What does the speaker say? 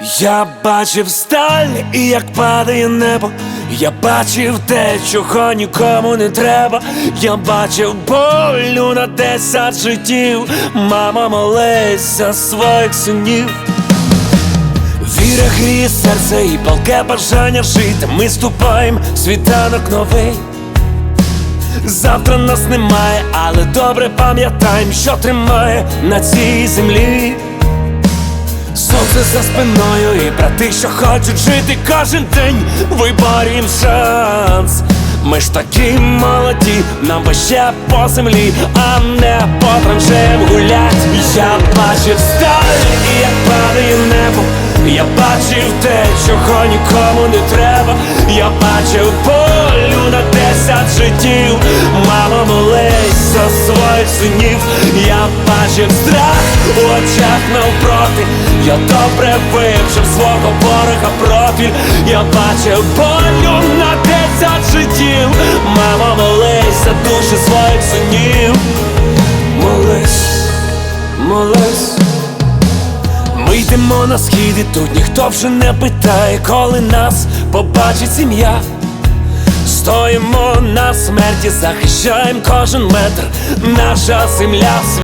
Я бачив сталь і як падає небо. Я бачив те, чого нікому не треба. Я бачив болю на десять життів. Мама молись за своїх синів. Віра гріє серце і палке бажання жити. Ми ступаємо світанок новий. Завтра нас немає, але добре пам'ятаємо, що тримає на цій землі. Сонце за спиною і брати, що хочуть жити кожен день, виборім шанс. Ми ж такі молоді, нам би ще по землі, а не по траншеям гулять. Я бачив сталь, і як падає небо. Я бачив те, чого нікому не треба. Я бачив полю своїх синів. Я бачив страх у очах навпроти. Я добре вивчив свого ворога профіль. Я бачив болю на десять життів. Мама молись за душі своїх синів. Молись, молись. Ми йдемо на схід і тут ніхто вже не питає, коли нас побачить сім'я. Стоїмо на смерті, захищаємо кожен метр, наша земля.